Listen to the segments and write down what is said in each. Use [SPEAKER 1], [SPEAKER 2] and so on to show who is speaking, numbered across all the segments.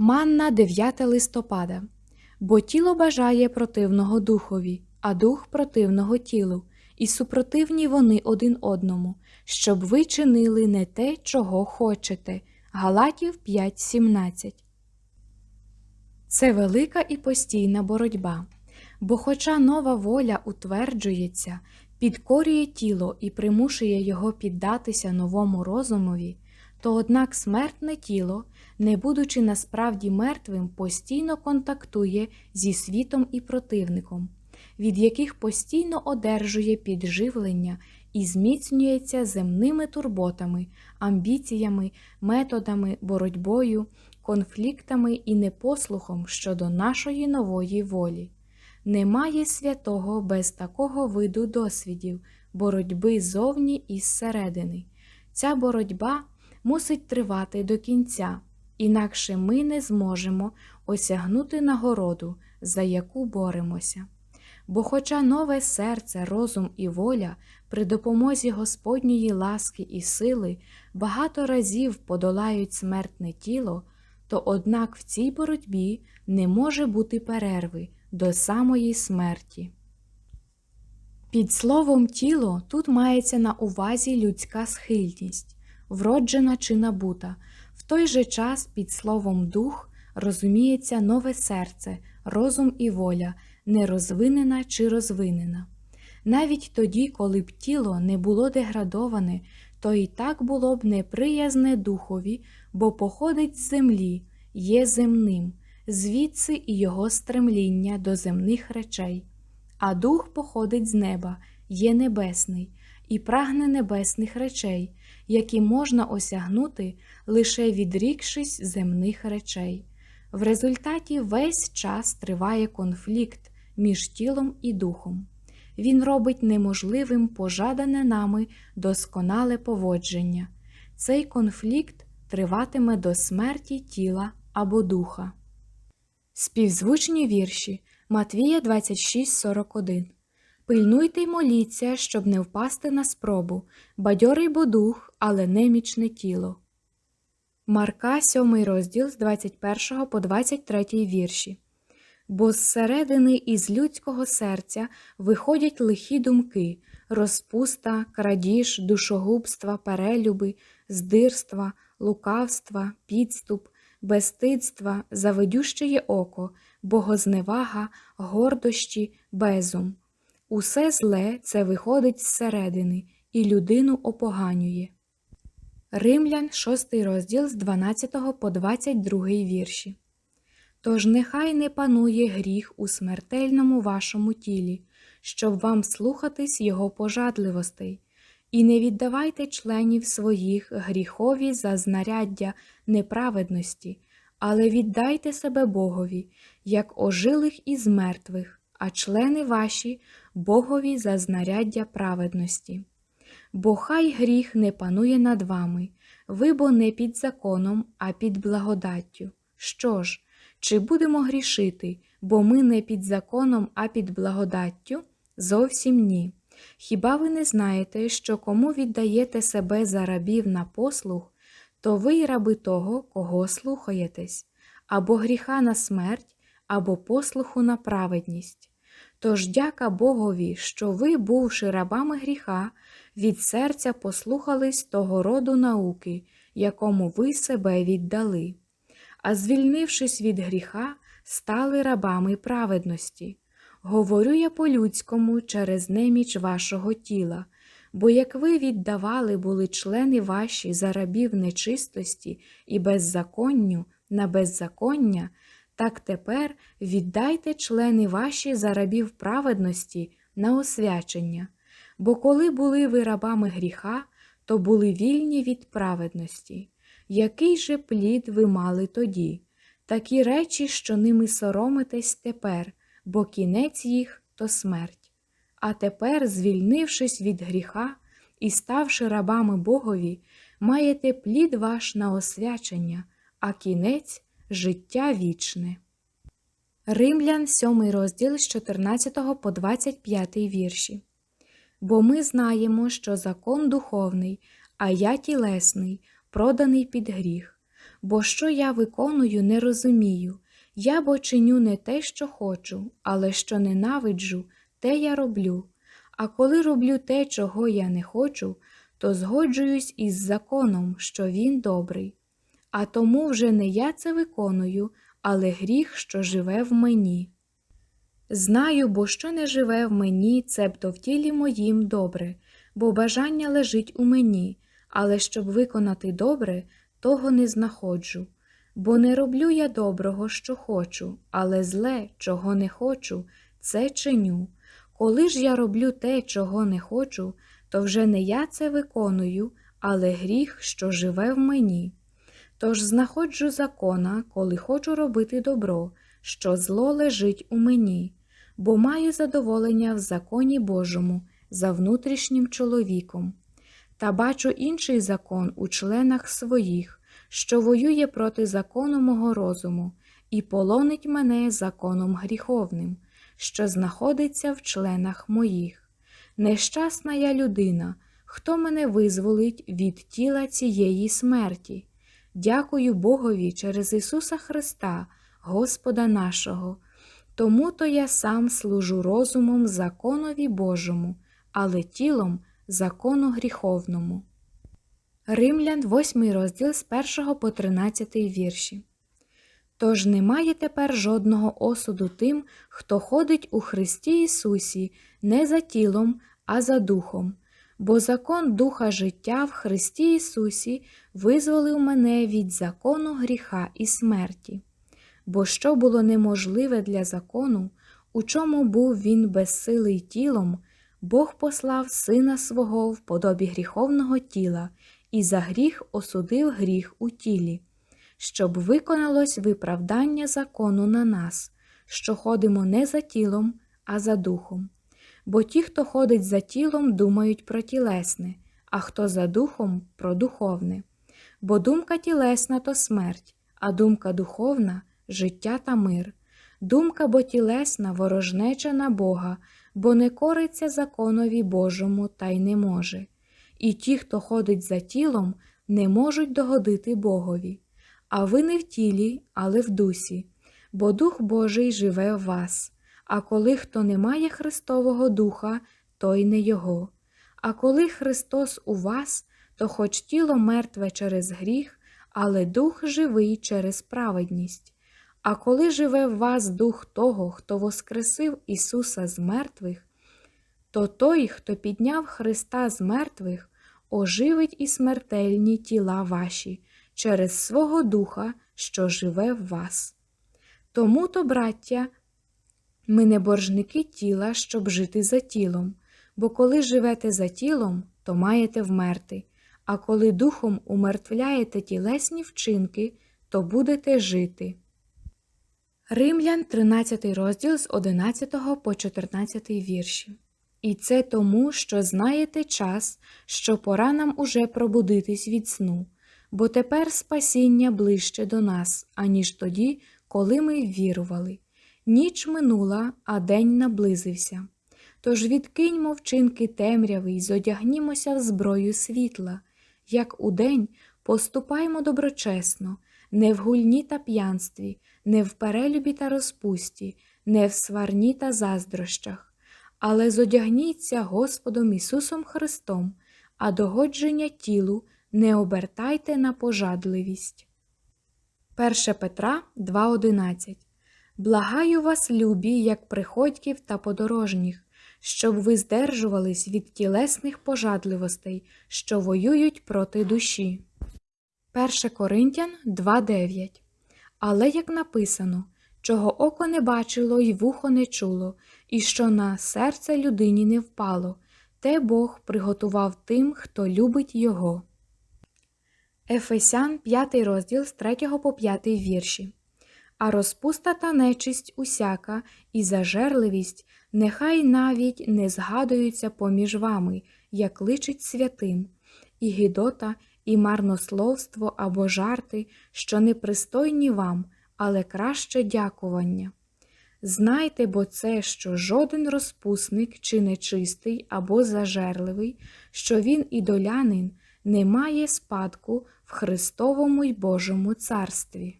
[SPEAKER 1] Манна 9 листопада. Бо тіло бажає противного духові, а дух противного тілу, і супротивні вони один одному, щоб ви чинили не те, чого хочете. Галатів 5.17. Це велика і постійна боротьба. Бо, хоча нова воля утверджується, підкорює тіло і примушує його піддатися новому розумові, то однак смертне тіло, не будучи насправді мертвим, постійно контактує зі світом і противником, від яких постійно одержує підживлення і зміцнюється земними турботами, амбіціями, методами, боротьбою, конфліктами і непослухом щодо нашої нової волі. Немає святого без такого виду досвідів, боротьби зовні і зсередини. Ця боротьба мусить тривати до кінця, інакше ми не зможемо осягнути нагороду, за яку боремося. Бо, хоча нове серце, розум і воля при допомозі Господньої ласки і сили багато разів подолають смертне тіло, то однак в цій боротьбі не може бути перерви до самої смерті. Під словом тіло тут мається на увазі людська схильність, вроджена чи набута, той же час під словом дух розуміється нове серце, розум і воля, нерозвинена чи розвинена. Навіть тоді, коли б тіло не було деградоване, то і так було б неприязне духові, бо походить з землі, є земним, звідси і його стремління до земних речей, а дух походить з неба, є небесний, і прагне небесних речей, які можна осягнути, лише відрікшись земних речей. В результаті весь час триває конфлікт між тілом і духом. Він робить неможливим пожадане нами досконале поводження. Цей конфлікт триватиме до смерті тіла або духа. Співзвучні вірші Матвія 26.41 Пильнуйте й моліться, щоб не впасти на спробу, бадьорий бо дух, але немічне тіло. Марка 7 розділ з 21 по 23 вірші. Бо зсередини із людського серця виходять лихі думки, розпуста, крадіж, душогубства, перелюби, здирства, лукавства, підступ, безстидства, завидющеє око, богозневага, гордощі, безум. Усе зле це виходить зсередини і людину опоганює. Римлян, 6 розділ з 12 по 22 вірші. Тож нехай не панує гріх у смертельному вашому тілі, щоб вам слухатись його пожадливостей, і не віддавайте членів своїх гріхові за знаряддя неправедності, але віддайте себе Богові, як ожилих із мертвих, а члени ваші Богові за знаряддя праведності. Бо хай гріх не панує над вами, ви бо не під законом, а під благодаттю. Що ж, чи будемо грішити, бо ми не під законом, а під благодаттю? Зовсім ні. Хіба ви не знаєте, що кому віддаєте себе за рабів на послуг, то ви й раби того, кого слухаєтесь, або гріха на смерть, або послуху на праведність. Тож дяка Богові, що ви, бувши рабами гріха, від серця послухались того роду науки, якому ви себе віддали, а звільнившись від гріха, стали рабами праведності. Говорю я по-людському через неміч вашого тіла, бо як ви віддавали були члени ваші за рабів нечистості і беззаконню на беззаконня, так тепер віддайте члени ваші за рабів праведності на освячення, бо коли були ви рабами гріха, то були вільні від праведності. Який же плід ви мали тоді? Такі речі, що ними соромитесь тепер, бо кінець їх то смерть. А тепер, звільнившись від гріха і ставши рабами Богові, маєте плід ваш на освячення, а кінець життя вічне. Римлян, 7 розділ з 14 по 25 вірші. Бо ми знаємо, що закон духовний, а я тілесний, проданий під гріх. бо що я виконую, не розумію. Я бо чиню не те, що хочу, але що ненавиджу, те я роблю. А коли роблю те, чого я не хочу, то згоджуюсь із законом, що він добрий. А тому вже не я це виконую, але гріх, що живе в мені. Знаю, бо що не живе в мені, цебто в тілі моїм добре, бо бажання лежить у мені, але щоб виконати добре, того не знаходжу. Бо не роблю я доброго, що хочу, але зле, чого не хочу, це чиню. Коли ж я роблю те, чого не хочу, то вже не я це виконую, але гріх, що живе в мені. Тож знаходжу закона, коли хочу робити добро, що зло лежить у мені, бо маю задоволення в законі Божому за внутрішнім чоловіком. Та бачу інший закон у членах своїх, що воює проти закону мого розуму, і полонить мене законом гріховним, що знаходиться в членах моїх. Нещасна я людина, хто мене визволить від тіла цієї смерті. Дякую Богові через Ісуса Христа, Господа нашого. Тому то я сам служу розумом законові Божому, але тілом закону гріховному. Римлян, 8 розділ з 1 по 13 вірші. Тож немає тепер жодного осуду тим, хто ходить у Христі Ісусі не за тілом, а за духом, бо закон Духа життя в Христі Ісусі визволив мене від закону гріха і смерті. Бо що було неможливе для закону, у чому був він безсилий тілом, Бог послав Сина свого в подобі гріховного тіла і за гріх осудив гріх у тілі, щоб виконалось виправдання закону на нас, що ходимо не за тілом, а за духом. Бо ті, хто ходить за тілом, думають про тілесне, а хто за духом про духовне. Бо думка тілесна то смерть, а думка духовна життя та мир. Думка бо тілесна ворожнеча на Бога, бо не кориться законові Божому та й не може. І ті, хто ходить за тілом, не можуть догодити Богові. А ви не в тілі, але в дусі, бо Дух Божий живе в вас. А коли хто не має Христового Духа, той не Його. А коли Христос у вас, то хоч тіло мертве через гріх, але дух живий через праведність. А коли живе в вас дух того, хто воскресив Ісуса з мертвих, то той, хто підняв Христа з мертвих, оживить і смертельні тіла ваші через свого Духа, що живе в вас. Тому то, браття, ми не боржники тіла, щоб жити за тілом, бо коли живете за тілом, то маєте вмерти, а коли духом умертвляєте тілесні вчинки, то будете жити. Римлян, 13 розділ з 11 по 14 вірші. І це тому, що знаєте час, що пора нам уже пробудитись від сну, бо тепер спасіння ближче до нас, аніж тоді, коли ми вірували. Ніч минула, а день наблизився. Тож відкиньмо вчинки темряви й зодягнімося в зброю світла, як удень поступаймо доброчесно, не в гульні та п'янстві, не в перелюбі та розпусті, не в сварні та заздрощах, але зодягніться Господом Ісусом Христом, а догодження тілу не обертайте на пожадливість. 1 Петра 2.11 Благаю вас, любі, як приходьків та подорожніх, щоб ви здержувались від тілесних пожадливостей, що воюють проти душі. 1 Коринтян 2.9 Але як написано, чого око не бачило й вухо не чуло, і що на серце людині не впало, те Бог приготував тим, хто любить Його. Ефесян 5 розділ з 3 по 5 вірші. А розпуста та нечисть усяка і зажерливість нехай навіть не згадуються поміж вами, як личить святим, і гідота, і марнословство або жарти, що непристойні вам, але краще дякування. Знайте бо це, що жоден розпусник чи нечистий або зажерливий, що він ідолянин, немає спадку в Христовому й Божому царстві.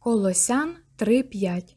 [SPEAKER 1] Колосян 3.5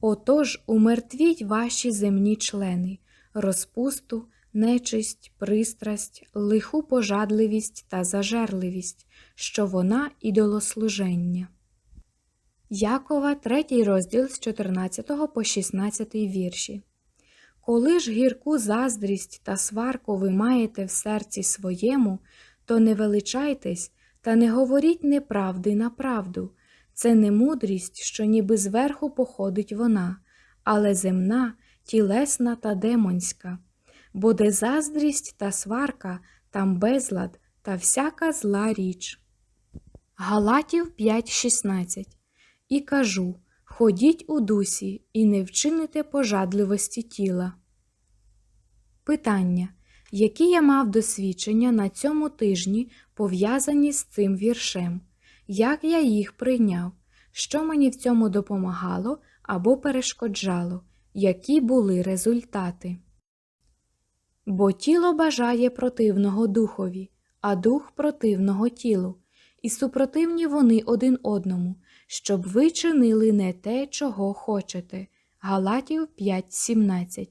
[SPEAKER 1] Отож умертвіть ваші земні члени, розпусту, нечисть, пристрасть, лиху пожадливість та зажерливість, що вона ідолослуження. Якова, 3 розділ з 14 по 16 вірші. Коли ж гірку заздрість та сварку ви маєте в серці своєму, то не величайтесь та не говоріть неправди на правду. Це не мудрість, що ніби зверху походить вона, але земна, тілесна та демонська. Бо де заздрість та сварка, там безлад та всяка зла річ. Галатів 5.16 І кажу, ходіть у дусі і не вчините пожадливості тіла. Питання. Які я мав досвідчення на цьому тижні, пов'язані з цим віршем? Як я їх прийняв? Що мені в цьому допомагало або перешкоджало? Які були результати? Бо тіло бажає противного духові, а дух противного тілу, і супротивні вони один одному, щоб ви чинили не те, чого хочете. Галатів 5.17